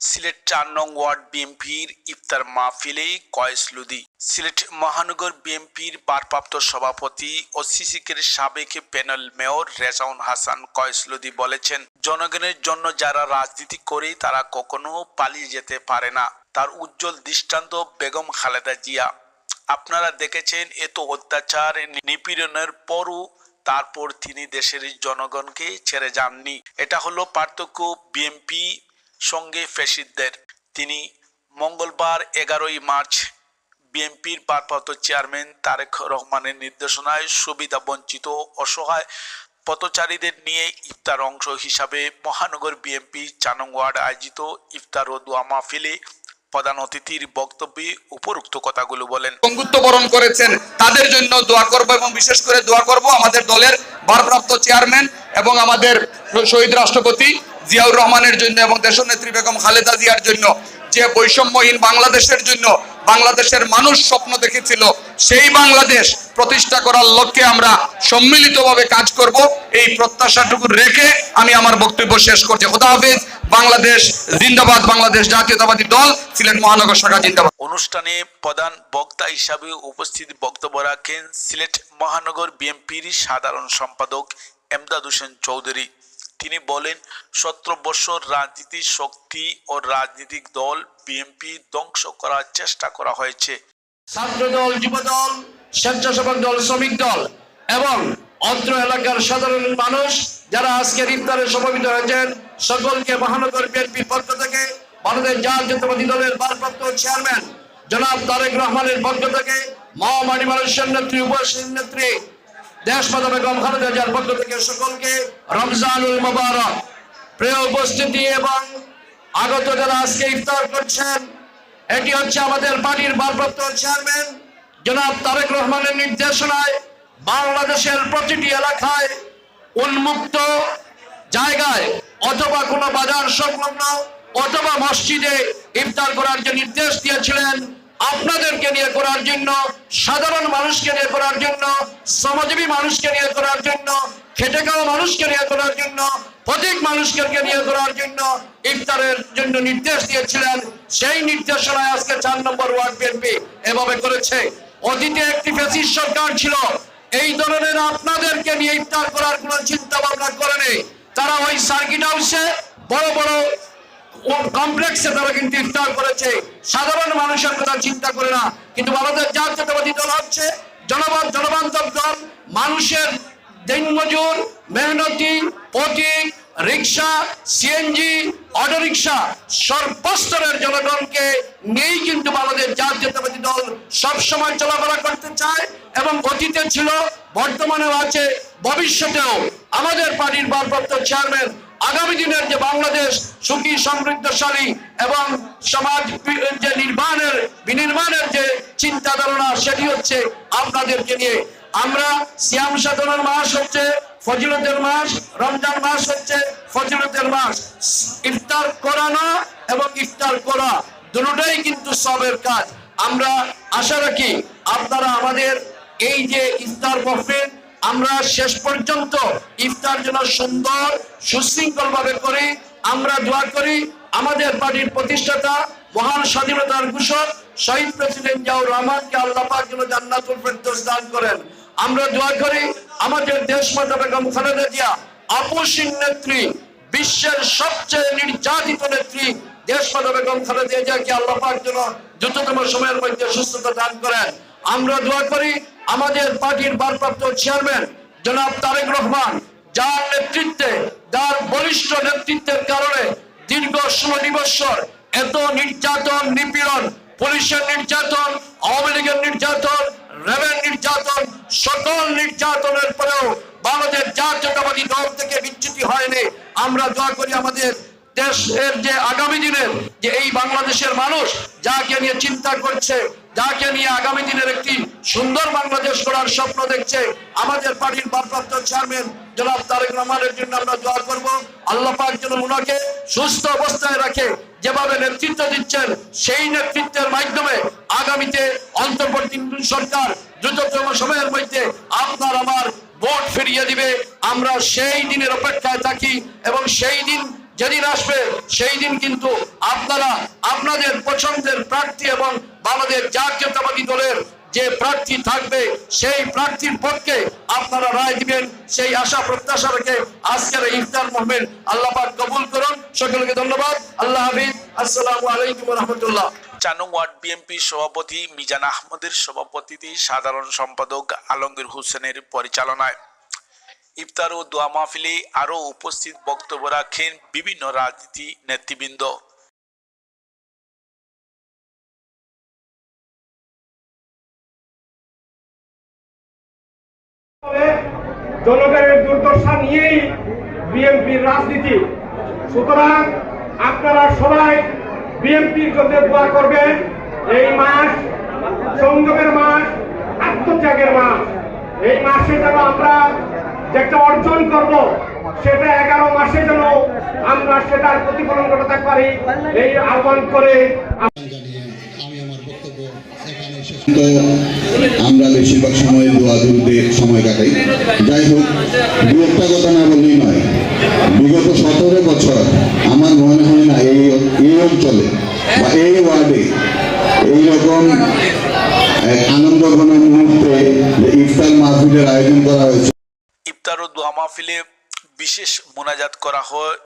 সিলেট চার নং ওয়ার্ড বিএনপির ইফতার মাহফিলে কয়েস লুদি। সিলেট মহানগর বিএনপির ভারপ্রাপ্ত সভাপতি ও সিসিকের সাবেক প্যানেল মেয়র রেজাউন হাসান কয়েস লুদি বলেছেন, জনগণের জন্য যারা রাজনীতি করে তারা কখনো পালিয়ে যেতে পারে না। তার উজ্জ্বল দৃষ্টান্ত বেগম খালেদা জিয়া। আপনারা দেখেছেন এত অত্যাচার নিপীড়নের পরও তারপর তিনি দেশের জনগণকে ছেড়ে যাননি। এটা হলো পার্থক্য বিএনপি সঙ্গে ফেসিদদের তিনি মঙ্গলবার এগারোই মার্চ বিএনপির ভারপ্রাপ্ত চেয়ারম্যান তারেক রহমানের নির্দেশনায় সুবিধা বঞ্চিত অসহায় পথচারীদের নিয়ে ইফতার অংশ হিসাবে মহানগর বিএনপি চানং ওয়ার্ড আয়োজিত ইফতার ও দোয়া মাহফিলে প্রধান অতিথির বক্তব্যে উপরুক্ত কথাগুলো বলেন। অঙ্গুত্ব বরণ করেছেন, তাদের জন্য দোয়া করব এবং বিশেষ করে দোয়া করব আমাদের দলের ভারপ্রাপ্ত চেয়ারম্যান এবং আমাদের শহীদ রাষ্ট্রপতি জিয়াউর রহমানের জন্য এবং দেশনেত্রী বেগম খালেদা জিয়ার জন্য যে বৈষম্যহীন বাংলাদেশের জন্য বাংলাদেশের মানুষ স্বপ্ন দেখেছিল, সেই বাংলাদেশ প্রতিষ্ঠা করার লক্ষ্যে আমরা সম্মিলিতভাবে কাজ করব। এই প্রত্যাশাটুকু রেখে আমি আমার বক্তব্য শেষ করছি। খোদা হাফিজ, বাংলাদেশ জিন্দাবাদ, বাংলাদেশ জাতীয়তাবাদী দল, সিলেট মহানগর শাখা জিন্দাবাদ। অনুষ্ঠানে প্রধান বক্তা হিসাবে উপস্থিত বক্তব্য রাখেন সিলেট মহানগর বিএনপির সাধারণ সম্পাদক এমদাদ হোসেন চৌধুরী। তিনি বলেন, সতেরো বছর রাজনীতির শক্তি ও রাজনৈতিক দল বিএনপি ধ্বংস করার চেষ্টা করা হয়েছে। ছাত্র দল, যুব দল, স্বেচ্ছাসেবক দল, শ্রমিক দল এবং অত্র এলাকার সাধারণ মানুষ যারা আজকের ইফতারে সমবেত হয়েছেন, সকলকে মহানগর বিএনপির পক্ষ থেকে, ভারতের জাতীয়তাবাদী দলের ভারপ্রাপ্ত চেয়ারম্যান জনাব তারেক রহমানের পক্ষ থেকে, মহামারী মানুষের নেত্রী উপস্থিত নেত্রী দেশমাতা বেগম খালেদা জিয়ার পক্ষ থেকে সকলকে রমজানুল মোবারক। প্রিয় উপস্থিতি এবং আগত যারা আজকে ইফতার করছেন, এটি হচ্ছে আমাদের পার্টির ভারপ্রাপ্ত চেয়ারম্যান জনাব তারেক রহমানের নির্দেশনায় বাংলাদেশের প্রতিটি এলাকায় উন্মুক্ত জায়গায় অথবা কোনো বাজার সংলগ্ন অথবা মসজিদে ইফতার করার যে নির্দেশ দিয়েছিলেন আপনাদেরকে নিয়ে করার জন্য, সাধারণ মানুষকে নিয়ে করার জন্য, শ্রমজীবী মানুষকে নিয়ে করার জন্য, খেটে খাওয়া মানুষকে নিয়ে করার জন্য প্রত্যেক মানুষকে নিয়ে করার জন্য ইফতারের জন্য নির্দেশ দিয়েছিলেন। সেই নির্দেশনায় আজকে চার নম্বর ওয়ার্ড বিএনপি এভাবে করেছে। অতীতে একটি ফেসিস সরকার ছিল। এই ধরনের আপনাদেরকে নিয়ে ইফতার করার কোনো চিন্তা ভাবনা করেনি। তারা ওই সার্কিট হাউসে বড় বড় কমপ্লেক্সে তারা কিন্তু ইফতার করেছে? সাধারণ মানুষের কথা চিন্তা করে না। কিন্তু ভারতের জাতীয়তাবাদী দল হচ্ছে জনগণ জনবান্ধব দল। মানুষের দিনমজুর, মেহনতি পথিক রিক্সা, সিএনজি অটো রিক্সা সর্বস্তরের জনগণকে নিয়েই কিন্তু বাংলাদেশ জাতীয়তাবাদী দল সবসময় চলাফেরা করতে চায় এবং অতীতে ছিল, বর্তমানেও আছে, ভবিষ্যতেও। আমাদের পার্টির ভারপ্রাপ্ত চেয়ারম্যান আগামী দিনের যে বাংলাদেশ সুখী, সমৃদ্ধশালী এবং সমাজ যে নির্মাণের, বিনির্মাণের যে চিন্তা ধারণা সেটি হচ্ছে আপনাদেরকে নিয়ে। আমরা সিয়াম সাধনের মাস হচ্ছে, ফজিলতের মাস, রমজান মাস হচ্ছে, ফজিলতের মাস। ইফতার করানো এবং ইফতার করা দুটোটাই কিন্তু সবের কাজ। আমরা আশা রাখি আপনারা আমাদের এই যে ইফতার মহফিল আমরা শেষ পর্যন্ত ইফতার যেন সুন্দর সুশৃঙ্খল ভাবে করি। আমরা দোয়া করি, আমাদের পার্টির প্রতিষ্ঠাতা, মহান স্বাধীনতার ঘোষক, শহীদ প্রেসিডেন্ট জিয়াউর রহমানকে আল্লাহ পাক যেন জান্নাতুল ফেরদৌস দান করেন। আমরা দোয়া করি, আমাদের দেশ মাতা বেগম খালেদা জিয়া আপসীন নেত্রী, বিশ্বের সবচেয়ে নির্যাতিত নেত্রী, দেশ মাতা বেগম খালেদা জিয়াকে আল্লাহ পাক যেন দ্রুততম সময়ের মধ্যে সুস্থতা দান করেন। আমরা দোয়া করি আমাদের পার্টির ভারপ্রাপ্ত চেয়ারম্যান জনাব তারেক রহমান, যার নেতৃত্বে, যার বলিষ্ঠ নেতৃত্বের কারণে দীর্ঘ ষোলোটি বৎসর এত নির্যাতন, নিপীড়ন, পুলিশের নির্যাতন, আওয়ামী লীগের নির্যাতন, রেবের নির্যাতন, সকল নির্যাতনের পরেও বাংলাদেশ জাতীয়তাবাদী দল থেকে বিচ্যুতি হয়নি। আমরা দোয়া করি আমাদের দেশের যে আগামী দিনের যে এই বাংলাদেশের মানুষ, যাকে নিয়ে চিন্তা করছে যাকে নিয়ে আগামী দিনের একটি সুন্দর বাংলাদেশ করার স্বপ্ন দেখছে আমাদের পার্টির ভারপ্রাপ্ত চেয়ারম্যান জনাব তারেক রহমানের জন্য আমরা দোয়া করব। আল্লাহ পাক যেন ওনাকে সুস্থ অবস্থায় রাখে, যেভাবে নেতৃত্ব দিচ্ছেন সেই নেতৃত্বের মাধ্যমে আগামীতে অন্তর্বর্তী সরকার দ্রুততম সময়ের মধ্যে আপনার আমার ভোট ফিরিয়ে দিবে। আমরা সেই দিনের অপেক্ষায় থাকি এবং সেই দিন যেদিন আসবে সেই দিন কিন্তু আপনারা আপনাদের পছন্দের প্রার্থী এবং বাংলাদেশ জাতীয়তাবাদী দলের যে প্রার্থী থাকবে, সেই প্রার্থীর পক্ষে আপনারা রায় দিবেন। সেই আশা প্রত্যাশা রেখে আজকের ইফতার মোহামেদ আল্লাহ কবুল করুন। সকলকে ধন্যবাদ। আল্লাহ হাফিজ। আসসালামু আলাইকুম রহমতুল্লাহ। চার নং ওয়ার্ড বিএনপির সভাপতি মিজান আহমদের সভাপতিতে সাধারণ সম্পাদক আলমগীর হোসেনের পরিচালনায় ইফতার ও দোয়া মাহফিলে আরও উপস্থিত বক্তব্য রাখেন বিভিন্ন রাজনীতি নেতৃবৃন্দ। তবে জনগণের দুর্দশা নিয়েই বিএনপির রাজনীতি। সুতরাং আপনারা সবাই বিএনপির জন্য দোয়া করবেন। এই মাস সংযমের মাস, আত্মত্যাগের মাস। এই মাসে যেন আমরা যেটা অর্জন করব, সেটা এগারো মাসে যেন আমরা সেটার প্রতিফলন ঘটাতে পারি, এই আহ্বান করে আমার বেশিরভাগ সময় দোয়া দুরুদে সময় কাটাই। যাই হোক দু একটা কথা না বললেই নয়। বিগত সতেরো বছর আমার মনে হয় না এই এই অঞ্চলে বা এই ওয়ার্ডে এইরকম আনন্দ ঘন মুহূর্তে ইফতার মাহফিলের আয়োজন করা হয়েছে। ইফতার ও দোয়া মাহফিলে বিশেষ মোনাজাত করা হয়।